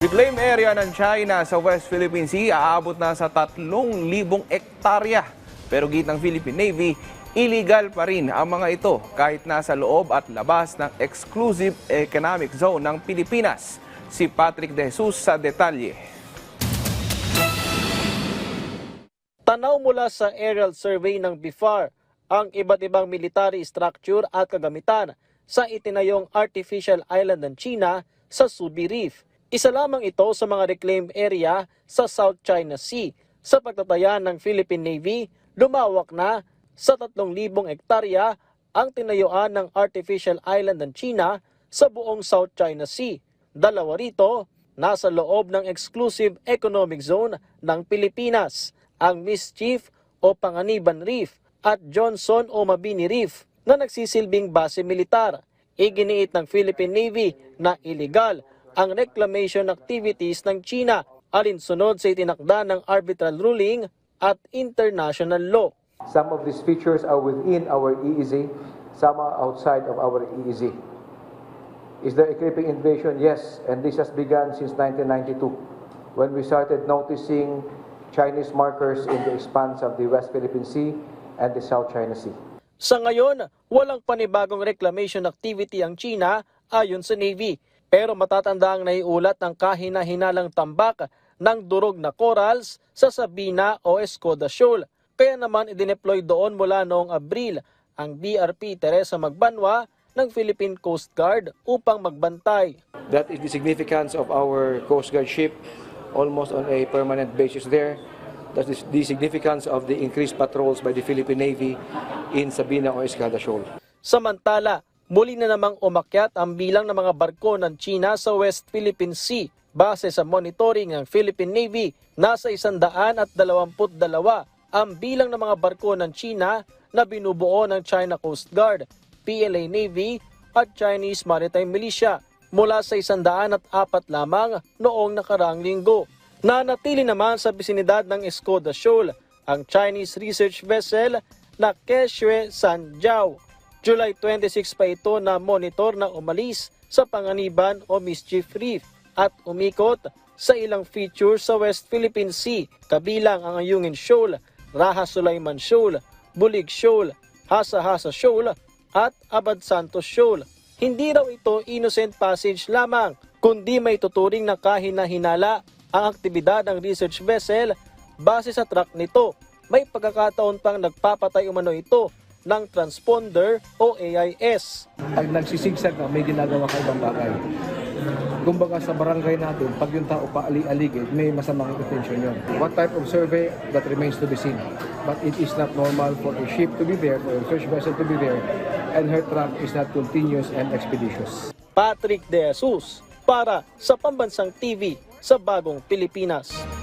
Reclaim area ng China sa West Philippine Sea aabot na sa 3,000 ektarya. Pero gitang Philippine Navy, illegal pa rin ang mga ito kahit nasa loob at labas ng exclusive economic zone ng Pilipinas. Si Patrick De Jesus sa detalye. Tanaw mula sa aerial survey ng BIFAR ang iba't ibang military structure at kagamitan sa itinayong artificial island ng China sa Subi Reef. Isa lamang ito sa mga reclaimed area sa South China Sea. Sa pagtatayan ng Philippine Navy, lumawak na sa 3,000 hektarya ang tinayuan ng artificial island ng China sa buong South China Sea. Dalawa rito, nasa loob ng exclusive economic zone ng Pilipinas, ang Mischief o Panganiban Reef at Johnson o Mabini Reef na nagsisilbing base militar. Iginiit ng Philippine Navy na illegal ang reclamation activities ng China alinsunod sa itinakda ng arbitral ruling at international law. Some of these features are within our EEZ, some are outside of our EEZ. Is there a creeping invasion? Yes, and this has begun since 1992 when we started noticing Chinese markers in the expanse of the West Philippine Sea and the South China Sea. Sa ngayon, walang panibagong reclamation activity ang China ayon sa Navy. Pero matatanda ang naiulat ng kahina-hinalang tambak ng durog na corals sa Sabina o Escoda Shoal. Kaya naman idineploy doon mula noong Abril ang BRP Teresa Magbanwa ng Philippine Coast Guard upang magbantay. That is the significance of our Coast Guard ship almost on a permanent basis there. That is the significance of the increased patrols by the Philippine Navy in Sabina o Escada Shoal. Samantala, muli na namang umakyat ang bilang ng mga barko ng China sa West Philippine Sea. Base sa monitoring ng Philippine Navy, nasa 122 ang bilang ng mga barko ng China na binubuo ng China Coast Guard, PLA Navy at Chinese Maritime Militia mula sa 104 lamang noong nakaraang linggo. Nanatili naman sa bisinidad ng Escoda Shoal ang Chinese research vessel na Keshue Sanjiao. July 26 pa ito na monitor na umalis sa Panganiban o Mischief Reef at umikot sa ilang features sa West Philippine Sea kabilang ang Ayungin Shoal, Raha Sulaiman Shoal, Bulig Shoal, Hasa Hasa Shoal at Abad Santos Shoal. Hindi raw ito innocent passage lamang kundi may tuturing na kahina-hinala ang aktibidad ng research vessel base sa track nito. May pagkakataon pang nagpapatay umano ito ng transponder o AIS. pag nagsisigsag ka, may ginagawa ka ibang bagay. Kumbaga sa barangay natin, pag yung tao paali-aligid, may masamang intention yun. What type of survey, that remains to be seen. But it is not normal for a ship to be there, for a search vessel to be there, and her track is not continuous and expeditious. Patrick De Jesus para sa Pambansang TV sa Bagong Pilipinas.